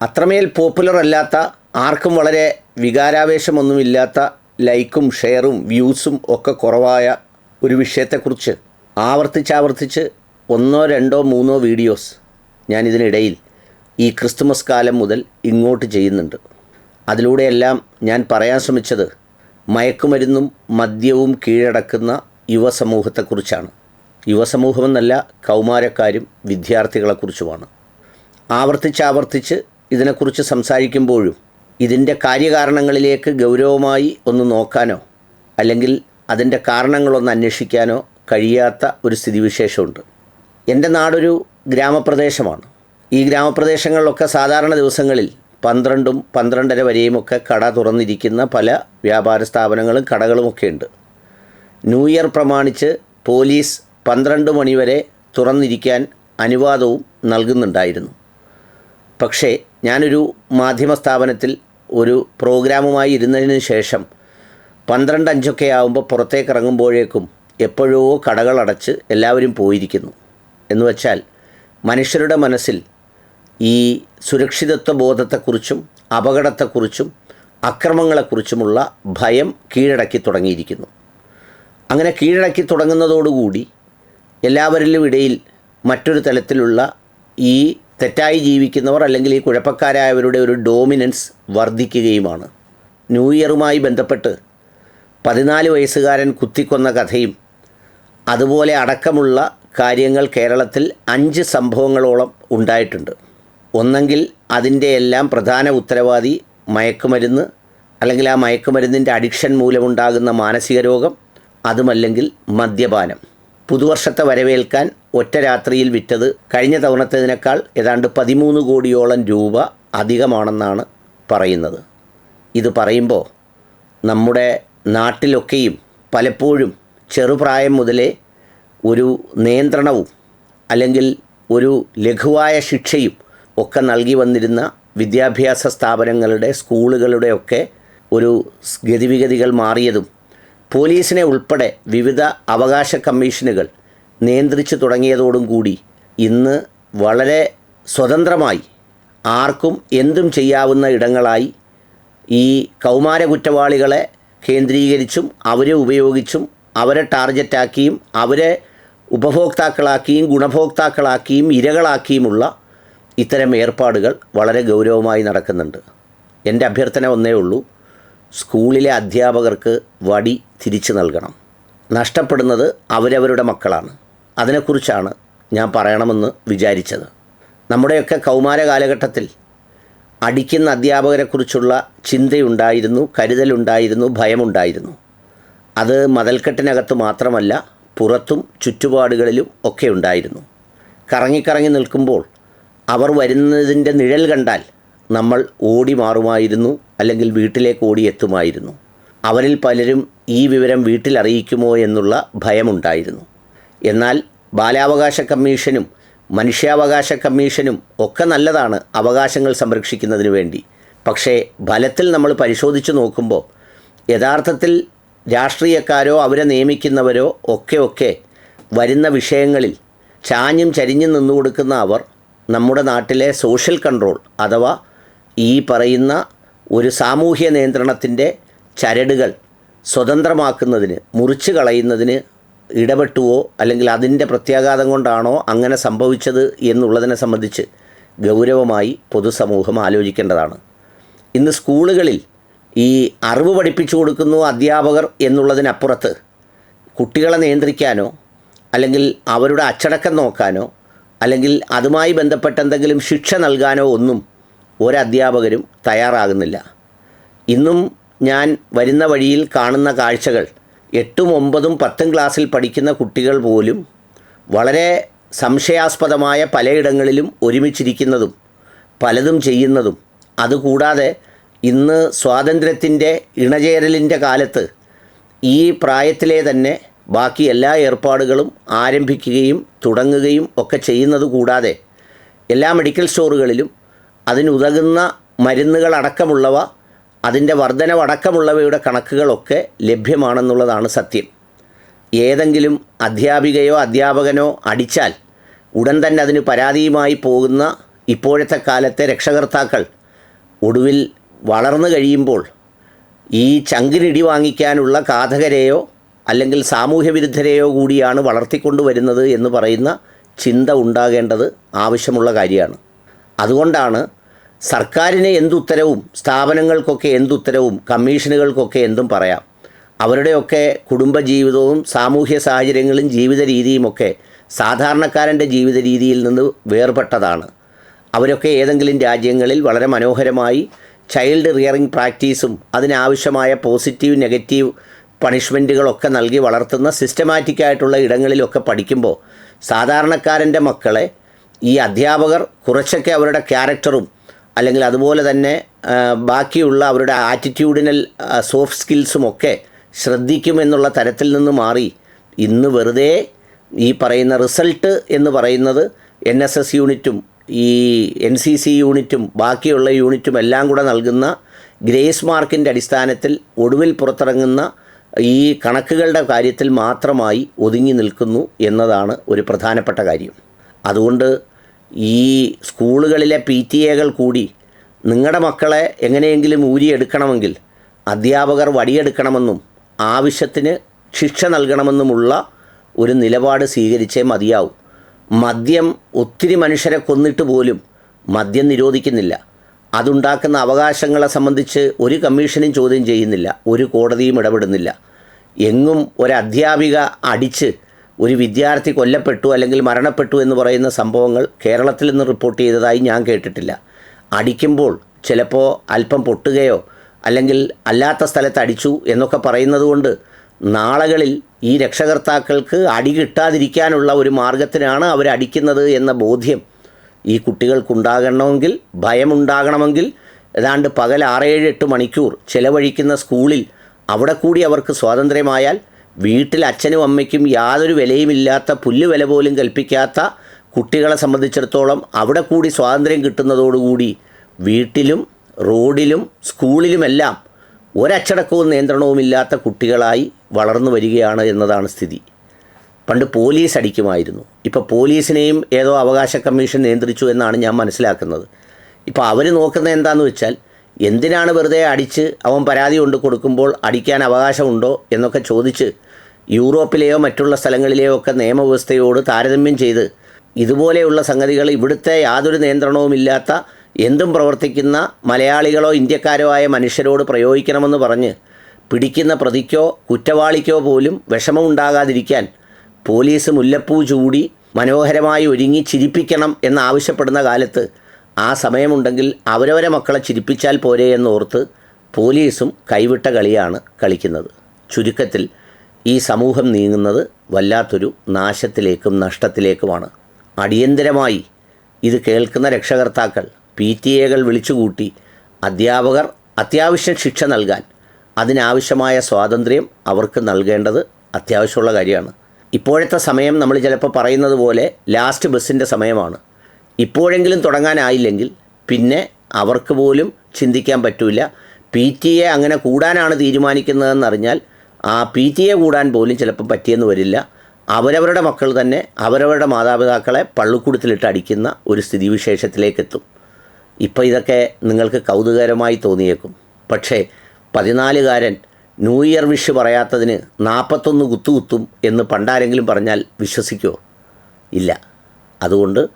അത്രമേൽ പോപ്പുലർ അല്ലാത്ത ആർക്കും വളരെ വികാരാവേശമൊന്നുമില്ലാത്ത ലൈക്കും ഷെയറും വ്യൂസും ഒക്കെ കുറവായ ഒരു വിഷയത്തെക്കുറിച്ച് ആവർത്തിച്ചാവർത്തിച്ച് ഒന്നോ രണ്ടോ മൂന്നോ വീഡിയോസ് ഞാനിതിനിടയിൽ ഈ ക്രിസ്തുമസ് കാലം മുതൽ ഇങ്ങോട്ട് ചെയ്യുന്നുണ്ട്. അതിലൂടെയെല്ലാം ഞാൻ പറയാൻ ശ്രമിച്ചത് മയക്കുമരുന്നും മദ്യവും കീഴടക്കുന്ന യുവസമൂഹത്തെക്കുറിച്ചാണ്. യുവസമൂഹമെന്നല്ല കൗമാരക്കാരും വിദ്യാർത്ഥികളെക്കുറിച്ചുമാണ്. ആവർത്തിച്ചാവർത്തിച്ച് ഇതിനെക്കുറിച്ച് സംസാരിക്കുമ്പോഴും ഇതിന്റെ കാര്യകാരണങ്ങളിലേക്ക് ഗൗരവമായി ഒന്ന് നോക്കാനോ അല്ലെങ്കിൽ അതിന്റെ കാരണങ്ങളൊന്ന് അന്വേഷിക്കാനോ കഴിയാത്ത ഒരു സ്ഥിതിവിശേഷമുണ്ട്. എന്റെ നാടൊരു ഗ്രാമപ്രദേശമാണ്. ഈ ഗ്രാമപ്രദേശങ്ങളിലൊക്കെ സാധാരണ ദിവസങ്ങളിൽ പന്ത്രണ്ടും പന്ത്രണ്ടര വരെയുമൊക്കെ കട തുറന്നിരിക്കുന്ന പല വ്യാപാര സ്ഥാപനങ്ങളും കടകളുമൊക്കെ ഉണ്ട് ന്യൂ ഇയർ പ്രമാണിച്ച് പോലീസ് പന്ത്രണ്ട് മണിവരെ തുറന്നിരിക്കാൻ അനുവാദവും നൽകുന്നുണ്ടായിരുന്നു. പക്ഷേ ഞാനൊരു മാധ്യമ സ്ഥാപനത്തിൽ ഒരു പ്രോഗ്രാമുമായി ഇരുന്നതിന് ശേഷം പന്ത്രണ്ട് അഞ്ചൊക്കെ ആകുമ്പോൾ പുറത്തേക്ക് ഇറങ്ങുമ്പോഴേക്കും എപ്പോഴോ കടകളടച്ച് എല്ലാവരും പോയിരിക്കുന്നു. എന്ന് വച്ചാൽ മനുഷ്യരുടെ മനസ്സിൽ ഈ സുരക്ഷിതത്വ ബോധത്തെക്കുറിച്ചും അപകടത്തെക്കുറിച്ചും അക്രമങ്ങളെക്കുറിച്ചുമുള്ള ഭയം കീഴടക്കി തുടങ്ങിയിരിക്കുന്നു. അങ്ങനെ കീഴടക്കി തുടങ്ങുന്നതോടുകൂടി എല്ലാവരിലും ഇടയിൽ മറ്റൊരു തലത്തിലുള്ള ഈ തെറ്റായി ജീവിക്കുന്നവർ അല്ലെങ്കിൽ ഈ കുഴപ്പക്കാരായവരുടെ ഒരു ഡോമിനൻസ് വർദ്ധിക്കുകയുമാണ്. ന്യൂ ഇയറുമായി ബന്ധപ്പെട്ട് പതിനാല് വയസ്സുകാരൻ കുത്തിക്കൊന്ന കഥയും അതുപോലെ അടക്കമുള്ള കാര്യങ്ങൾ കേരളത്തിൽ അഞ്ച് സംഭവങ്ങളോളം ഉണ്ടായിട്ടുണ്ട്. ഒന്നെങ്കിൽ അതിന്റെ എല്ലാം പ്രധാന ഉത്തരവാദി മയക്കുമരുന്ന് അല്ലെങ്കിൽ ആ മയക്കുമരുന്നിന്റെ അഡിക്ഷൻ മൂലമുണ്ടാകുന്ന മാനസിക രോഗം അതുമല്ലെങ്കിൽ മദ്യപാനം. പുതുവർഷത്തെ വരവേൽക്കാൻ ഒറ്റ രാത്രിയിൽ വിറ്റത് കഴിഞ്ഞ തവണത്തേതിനേക്കാൾ ഏതാണ്ട് പതിമൂന്ന് കോടിയോളം രൂപ അധികമാണെന്നാണ് പറയുന്നത്. ഇത് പറയുമ്പോൾ നമ്മുടെ നാട്ടിലൊക്കെയും പലപ്പോഴും ചെറുപ്രായം മുതലേ ഒരു നിയന്ത്രണവും അല്ലെങ്കിൽ ഒരു ലഘുവായ ശിക്ഷയും ഒക്കെ നൽകി വന്നിരുന്ന വിദ്യാഭ്യാസ സ്ഥാപനങ്ങളുടെ സ്കൂളുകളുടെയൊക്കെ ഒരു ഗതിവിഗതികൾ മാറിയതും പോലീസിനെ ഉൾപ്പെടെ വിവിധ അവകാശ കമ്മീഷനുകൾ നിയന്ത്രിച്ചു തുടങ്ങിയതോടും കൂടി ഇന്ന് വളരെ സ്വതന്ത്രമായി ആർക്കും എന്തും ചെയ്യാവുന്ന ഇടങ്ങളായി ഈ കൗമാര കുറ്റവാളികളെ കേന്ദ്രീകരിച്ചും അവരെ ഉപയോഗിച്ചും അവരെ ടാർഗറ്റാക്കിയും അവരെ ഉപഭോക്താക്കളാക്കിയും ഗുണഭോക്താക്കളാക്കിയും ഇരകളാക്കിയുമുള്ള ഇത്തരം ഏർപ്പാടുകൾ വളരെ ഗൗരവമായി നടക്കുന്നുണ്ട്. എന്റെ അഭ്യർത്ഥന ഒന്നേ ഉള്ളൂ. സ്കൂളിലെ അധ്യാപകർക്ക് വടി തിരിച്ചു നൽകണം. നഷ്ടപ്പെടുന്നത് അവരവരുടെ മക്കളാണ്. അതിനെക്കുറിച്ചാണ് ഞാൻ പറയണമെന്ന് വിചാരിച്ചത്. നമ്മുടെയൊക്കെ കൗമാര കാലഘട്ടത്തിൽ അടിക്കുന്ന അധ്യാപകരെക്കുറിച്ചുള്ള ചിന്തയുണ്ടായിരുന്നു കരുതലുണ്ടായിരുന്നു ഭയമുണ്ടായിരുന്നു. അത് മതൽക്കെട്ടിനകത്ത് മാത്രമല്ല പുറത്തും ചുറ്റുപാടുകളിലും ഒക്കെ ഉണ്ടായിരുന്നു. കറങ്ങിക്കറങ്ങി നിൽക്കുമ്പോൾ അവർ വരുന്നതിന്റെ നിഴൽ കണ്ടാൽ നമ്മൾ ഓടി മാറുമായിരുന്നു അല്ലെങ്കിൽ വീട്ടിലേക്ക് ഓടിയെത്തുമായിരുന്നു. അവരിൽ പലരും ഈ വിവരം വീട്ടിൽ അറിയിക്കുമോ എന്നുള്ള ഭയമുണ്ടായിരുന്നു. എന്നാൽ ബാലാവകാശ കമ്മീഷനും മനുഷ്യാവകാശ കമ്മീഷനും ഒക്കെ നല്ലതാണ് അവകാശങ്ങൾ സംരക്ഷിക്കുന്നതിന് വേണ്ടി. പക്ഷേ ഫലത്തിൽ നമ്മൾ പരിശോധിച്ച് നോക്കുമ്പോൾ യഥാർത്ഥത്തിൽ രാഷ്ട്രീയക്കാരോ അവരെ നിയമിക്കുന്നവരോ ഒക്കെ ഒക്കെ വരുന്ന വിഷയങ്ങളിൽ ചാഞ്ഞും ചരിഞ്ഞും നിന്നു കൊടുക്കുന്ന അവർ നമ്മുടെ നാട്ടിലെ സോഷ്യൽ കൺട്രോൾ അഥവാ ഈ പറയുന്ന ഒരു സാമൂഹ്യ നിയന്ത്രണത്തിന്റെ ചരടുകൾ സ്വതന്ത്രമാക്കുന്നതിന് മുറിച്ച് കളയുന്നതിന് ഇടപെട്ടുവോ അല്ലെങ്കിൽ അതിന്റെ പ്രത്യാഘാതം കൊണ്ടാണോ അങ്ങനെ സംഭവിച്ചത് എന്നുള്ളതിനെ സംബന്ധിച്ച് ഗൗരവമായി പൊതുസമൂഹം ആലോചിക്കേണ്ടതാണ്. ഇന്ന് സ്കൂളുകളിൽ ഈ അറിവ് പഠിപ്പിച്ചു കൊടുക്കുന്നു അധ്യാപകർ എന്നുള്ളതിനപ്പുറത്ത് കുട്ടികളെ നിയന്ത്രിക്കാനോ അല്ലെങ്കിൽ അവരുടെ അച്ചടക്കം നോക്കാനോ അല്ലെങ്കിൽ അതുമായി ബന്ധപ്പെട്ട എന്തെങ്കിലും ശിക്ഷ നൽകാനോ ഒന്നും ഒരധ്യാപകരും തയ്യാറാകുന്നില്ല. ഇന്നും ഞാൻ വരുന്ന വഴിയിൽ കാണുന്ന കാഴ്ചകൾ എട്ടും ഒമ്പതും പത്തും ക്ലാസ്സിൽ പഠിക്കുന്ന കുട്ടികൾ പോലും വളരെ സംശയാസ്പദമായ പലയിടങ്ങളിലും ഒരുമിച്ചിരിക്കുന്നതും പലതും ചെയ്യുന്നതും. അതുകൂടാതെ ഇന്ന് സ്വാതന്ത്ര്യത്തിന്റെ ഇണചേരലിന്റെ കാലത്ത് ഈ പ്രായത്തിലെ തന്നെ ബാക്കി എല്ലാ ഏർപ്പാടുകളും ആരംഭിക്കുകയും തുടങ്ങുകയും ഒക്കെ ചെയ്യുന്നത് കൂടാതെ എല്ലാ മെഡിക്കൽ സ്റ്റോറുകളിലും അതിനുതകുന്ന മരുന്നുകളടക്കമുള്ളവ അതിന്റെ വർധനവടക്കമുള്ളവയുടെ കണക്കുകളൊക്കെ ലഭ്യമാണെന്നുള്ളതാണ് സത്യം. ഏതെങ്കിലും അധ്യാപികയോ അധ്യാപകനോ അടിച്ചാൽ ഉടൻ തന്നെ അതിന് പരാതിയുമായി പോകുന്ന ഇപ്പോഴത്തെ കാലത്തെ രക്ഷകർത്താക്കൾ ഒടുവിൽ വളർന്നു കഴിയുമ്പോൾ ഈ ചങ്കിനിടി വാങ്ങിക്കാനുള്ള കാഥകരെയോ അല്ലെങ്കിൽ സാമൂഹ്യ വിരുദ്ധരെയോ കൂടിയാണ് വളർത്തിക്കൊണ്ടുവരുന്നത് എന്ന് പറയുന്ന ചിന്ത ഉണ്ടാകേണ്ടത് ആവശ്യമുള്ള കാര്യമാണ്. അതുകൊണ്ടാണ് സർക്കാരിന് എന്തുത്തരവും സ്ഥാപനങ്ങൾക്കൊക്കെ എന്തുത്തരവും കമ്മീഷനുകൾക്കൊക്കെ എന്തും പറയാം. അവരുടെയൊക്കെ കുടുംബജീവിതവും സാമൂഹ്യ സാഹചര്യങ്ങളും ജീവിത രീതിയുമൊക്കെ സാധാരണക്കാരന്റെ ജീവിത രീതിയിൽ നിന്ന് വേർപെട്ടതാണ്. അവരൊക്കെ ഏതെങ്കിലും രാജ്യങ്ങളിൽ വളരെ മനോഹരമായി ചൈൽഡ് റിയറിംഗ് പ്രാക്ടീസും അതിനാവശ്യമായ പോസിറ്റീവ് നെഗറ്റീവ് പണിഷ്മെന്റുകളൊക്കെ നൽകി വളർത്തുന്ന സിസ്റ്റമാറ്റിക്കായിട്ടുള്ള ഇടങ്ങളിലൊക്കെ പഠിക്കുമ്പോൾ സാധാരണക്കാരന്റെ മക്കളെ ഈ അധ്യാപകർ കുറച്ചൊക്കെ അവരുടെ ക്യാരക്ടറും അല്ലെങ്കിൽ അതുപോലെ തന്നെ ബാക്കിയുള്ള അവരുടെ ആറ്റിറ്റ്യൂഡിനൽ സോഫ്റ്റ് സ്കിൽസും ഒക്കെ ശ്രദ്ധിക്കുമെന്നുള്ള തരത്തിൽ നിന്ന് മാറി. ഇന്ന് വെറുതെ ഈ പറയുന്ന റിസൾട്ട് എന്ന് പറയുന്നത് എൻ എസ് എസ് യൂണിറ്റും ഈ എൻ സി സി യൂണിറ്റും ബാക്കിയുള്ള യൂണിറ്റും എല്ലാം കൂടെ നൽകുന്ന ഗ്രേസ് മാർക്കിന്റെ അടിസ്ഥാനത്തിൽ ഒടുവിൽ പുറത്തിറങ്ങുന്ന ഈ കണക്കുകളുടെ കാര്യത്തിൽ മാത്രമായി ഒതുങ്ങി നിൽക്കുന്നു എന്നതാണ് ഒരു പ്രധാനപ്പെട്ട കാര്യം. അതുകൊണ്ട് ഈ സ്കൂളുകളിലെ പി ടി എകൾ കൂടി നിങ്ങളുടെ മക്കളെ എങ്ങനെയെങ്കിലും ഊരിയെടുക്കണമെങ്കിൽ അധ്യാപകർ വടിയെടുക്കണമെന്നും ആവശ്യത്തിന് ശിക്ഷ നൽകണമെന്നുമുള്ള ഒരു നിലപാട് സ്വീകരിച്ചേ മതിയാവും. മദ്യം ഒത്തിരി മനുഷ്യരെ കൊന്നിട്ട് പോലും മദ്യം നിരോധിക്കുന്നില്ല. അതുണ്ടാക്കുന്ന അവകാശങ്ങളെ സംബന്ധിച്ച് ഒരു കമ്മീഷനും ചോദ്യം ചെയ്യുന്നില്ല. ഒരു കോടതിയും ഇടപെടുന്നില്ല. എങ്ങും ഒരു അധ്യാപിക അടിച്ച് ഒരു വിദ്യാർത്ഥി കൊല്ലപ്പെട്ടു അല്ലെങ്കിൽ മരണപ്പെട്ടു എന്ന് പറയുന്ന സംഭവങ്ങൾ കേരളത്തിൽ നിന്ന് റിപ്പോർട്ട് ചെയ്തതായി ഞാൻ കേട്ടിട്ടില്ല. അടിക്കുമ്പോൾ ചിലപ്പോൾ അല്പം പൊട്ടുകയോ അല്ലെങ്കിൽ അല്ലാത്ത സ്ഥലത്ത് അടിച്ചു എന്നൊക്കെ പറയുന്നത് കൊണ്ട് നാളകളിൽ ഈ രക്ഷകർത്താക്കൾക്ക് അടി കിട്ടാതിരിക്കാനുള്ള ഒരു മാർഗത്തിനാണ് അടിക്കുന്നത് എന്ന ബോധ്യം ഈ കുട്ടികൾക്കുണ്ടാകണമെങ്കിൽ ഭയമുണ്ടാകണമെങ്കിൽ ഏതാണ്ട് പകൽ ആറേഴ് എട്ട് മണിക്കൂർ ചിലവഴിക്കുന്ന സ്കൂളിൽ അവിടെ കൂടി അവർക്ക് സ്വാതന്ത്ര്യമായാൽ വീട്ടിൽ അച്ഛനും അമ്മയ്ക്കും യാതൊരു വിലയുമില്ലാത്ത പുല്ല് വില പോലും കൽപ്പിക്കാത്ത കുട്ടികളെ സംബന്ധിച്ചിടത്തോളം അവിടെ കൂടി സ്വാതന്ത്ര്യം കിട്ടുന്നതോടുകൂടി വീട്ടിലും റോഡിലും സ്കൂളിലുമെല്ലാം ഒരച്ചടക്കവും നിയന്ത്രണവുമില്ലാത്ത കുട്ടികളായി വളർന്നു വരികയാണ് എന്നതാണ് സ്ഥിതി. പണ്ട് പോലീസ് അടിക്കുമായിരുന്നു. ഇപ്പോൾ പോലീസിനെയും ഏതോ അവകാശ കമ്മീഷൻ നിയന്ത്രിച്ചു എന്നാണ് ഞാൻ മനസ്സിലാക്കുന്നത്. ഇപ്പോൾ അവർ നോക്കുന്നത് എന്താണെന്ന് വെച്ചാൽ എന്തിനാണ് വെറുതെ അടിച്ച് അവൻ പരാതി കൊണ്ട് കൊടുക്കുമ്പോൾ അടിക്കാൻ അവകാശമുണ്ടോ എന്നൊക്കെ ചോദിച്ച് യൂറോപ്പിലെയോ മറ്റുള്ള സ്ഥലങ്ങളിലെയോ ഒക്കെ നിയമവ്യവസ്ഥയോട് താരതമ്യം ചെയ്ത് ഇതുപോലെയുള്ള സംഗതികൾ ഇവിടുത്തെ യാതൊരു നിയന്ത്രണവുമില്ലാത്ത എന്തും പ്രവർത്തിക്കുന്ന മലയാളികളോ ഇന്ത്യക്കാരോ ആയ മനുഷ്യരോട് പ്രയോഗിക്കണമെന്ന് പറഞ്ഞ് പിടിക്കുന്ന പ്രതിക്കോ കുറ്റവാളിക്കോ പോലും വിഷമമുണ്ടാകാതിരിക്കാൻ പോലീസ് മുല്ലപ്പൂ ചൂടി മനോഹരമായി ഒരുങ്ങി ചിരിപ്പിക്കണം എന്നാവശ്യപ്പെടുന്ന കാലത്ത് ആ സമയമുണ്ടെങ്കിൽ അവരവരെ മക്കളെ ചിരിപ്പിച്ചാൽ പോരെ എന്നോർത്ത് പോലീസും കൈവിട്ട കളിയാണ് കളിക്കുന്നത്. ചുരുക്കത്തിൽ ഈ സമൂഹം നീങ്ങുന്നത് വല്ലാത്തൊരു നാശത്തിലേക്കും നഷ്ടത്തിലേക്കുമാണ്. അടിയന്തരമായി ഇത് കേൾക്കുന്ന രക്ഷകർത്താക്കൾ പി ടി എകൾ വിളിച്ചുകൂട്ടി അധ്യാപകർ അത്യാവശ്യം ശിക്ഷ നൽകാൻ അതിനാവശ്യമായ സ്വാതന്ത്ര്യം അവർക്ക് നൽകേണ്ടത് അത്യാവശ്യമുള്ള കാര്യമാണ്. ഇപ്പോഴത്തെ സമയം നമ്മൾ ചിലപ്പോൾ പറയുന്നത് പോലെ ലാസ്റ്റ് ബസ്സിന്റെ സമയമാണ്. ഇപ്പോഴെങ്കിലും തുടങ്ങാനായില്ലെങ്കിൽ പിന്നെ അവർക്ക് പോലും ചിന്തിക്കാൻ പറ്റില്ല പി ടി എ അങ്ങനെ കൂടാനാണ് തീരുമാനിക്കുന്നതെന്നറിഞ്ഞാൽ ആ പി ടി എ കൂടാൻ പോലും ചിലപ്പോൾ പറ്റിയെന്ന് വരില്ല. അവരവരുടെ മക്കൾ തന്നെ അവരവരുടെ മാതാപിതാക്കളെ പള്ളിക്കൂടത്തിലിട്ട് അടിക്കുന്ന ഒരു സ്ഥിതിവിശേഷത്തിലേക്കെത്തും. ഇപ്പോൾ ഇതൊക്കെ നിങ്ങൾക്ക് കൗതുകകരമായി തോന്നിയേക്കും. പക്ഷേ പതിനാലുകാരൻ ന്യൂ ഇയർ വിഷ് പറയാത്തതിന് നാൽപ്പത്തൊന്ന് കുത്തുകുത്തും എന്ന് പണ്ടാരെങ്കിലും പറഞ്ഞാൽ വിശ്വസിക്കുമോ ഇല്ല. അതുകൊണ്ട്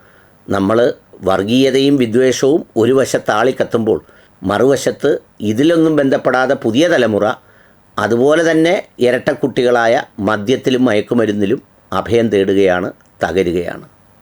നമ്മൾ വർഗീയതയും വിദ്വേഷവും ഒരു വശത്ത് ആളിക്കത്തുമ്പോൾ മറുവശത്ത് ഇതിലൊന്നും ബന്ധപ്പെടാതെ പുതിയ തലമുറ അതുപോലെ തന്നെ ഇരട്ടക്കുട്ടികളായ മദ്യത്തിലും മയക്കുമരുന്നിലും അഭയം തേടുകയാണ് തകരുകയാണ്.